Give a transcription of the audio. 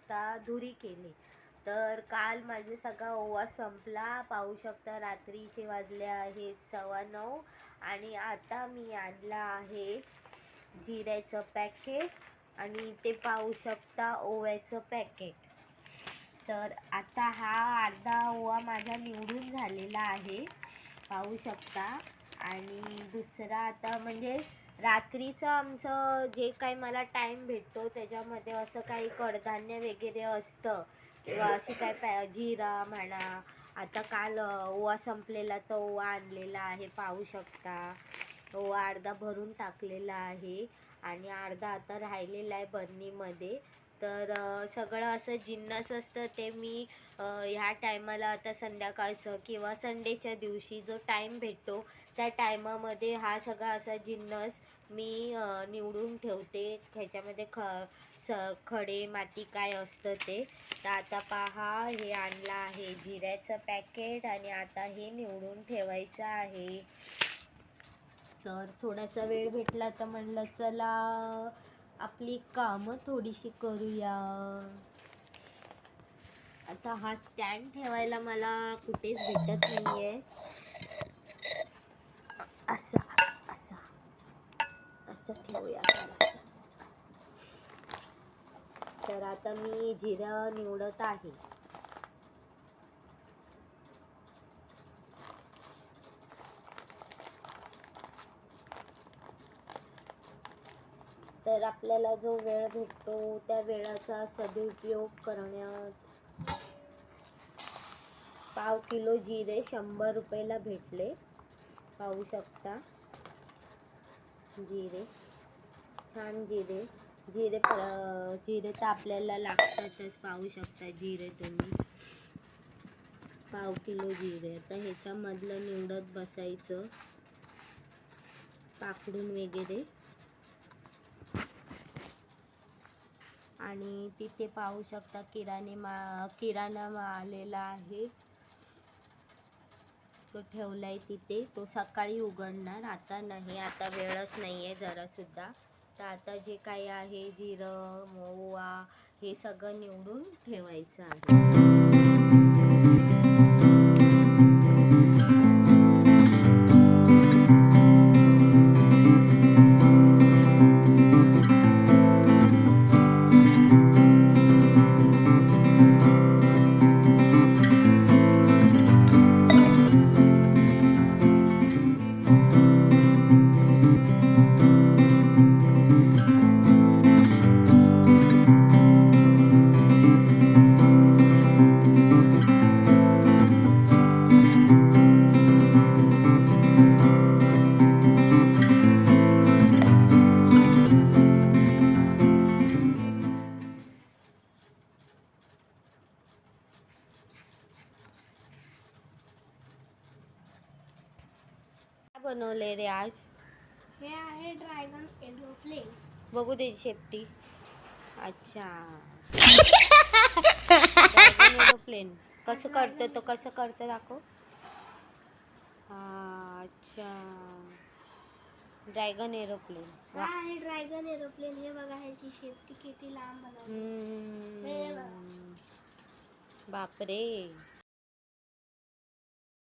वाजता धुरी केली. तर काल माझे सगळा ओवा संपला. पाहू शकता रात्रीचे वाजले आहेत सव्वा नऊ आणि आता मी आणला आहे जिऱ्याचं पॅकेट आणि ते पाहू शकता ओव्याचं पॅकेट तर आता हा अर्धा ओवा माझा निवडून झालेला आहे. पाहू शकता. आणि दुसरा आता म्हणजे रात्रीचं आमचं जे काही मला टाईम भेटतो त्याच्यामध्ये असं काही कडधान्य वगैरे असतं. किंवा अशी काय पॅ जिरा म्हणा. आता काल ओवा संपलेला तो ओवा आणलेला आहे पाहू शकता. ओवा अर्धा भरून टाकलेला आहे. आणि अर्धा आता राहिलेला आहे बरणीमध्ये. तर सगळं असं जिन्नस असतं ते मी ह्या टायमाला आता संध्याकाळचं किंवा संडेच्या दिवशी जो टाईम भेटतो त्या टायमामध्ये हा सगळा असा जिन्नस मी निवडून ठेवते. ह्याच्यामध्ये ख स खडे माती काय असतं ते. तर आता पहा हे आणलं आहे जिऱ्याचं पॅकेट आणि आता हे निवडून ठेवायचं आहे. तर थोडासा वेळ भेटला तर म्हणलं चला आपली कामं थोडीशी करूया. आता हा स्टँड ठेवायला मला कुठेच भेटत नाही आहे असा असा असं ठेवूया तर आता मी जिरं निवडत आहे. तर आपल्याला जो वेळ भेटतो त्या वेळाचा सदुपयोग करण्यात पाव किलो जिरे शंभर रुपयाला भेटले. पाहू शकता. जिरे. छान जिरे. जिरे प- जिरे तर आपल्याला लागतातच. पाहू शकता जिरे तुम्ही. पाव किलो जिरे. आता ह्याच्यामधलं निवडत बसायचं. पाकडून वगैरे. आणि तिथे पाहू शकता किराणे मा किराणा मा आलेला आहे. तो ठेवलाय तिथे. तो सकाळी उघडणार. आता नाही. आता वेळच नाही आहे जरासुद्धा. तर आता जे काही आहे जिरं मोवा हे सगळं निवडून ठेवायचं आहे. बनवले रे आज? हे आहे ड्रॅगन एरोप्लेन बघू दे शेपटी. अच्छा. ड्रॅगन एरोप्लेन कसं करतो तो कसं करतो दाखव. अच्छा. ड्रॅगन एरोप्लेन हा आहे ड्रॅगन एरोप्लेन हे बघा ह्याची शेपटी किती लांब बनवली. हे बघ. बापरे.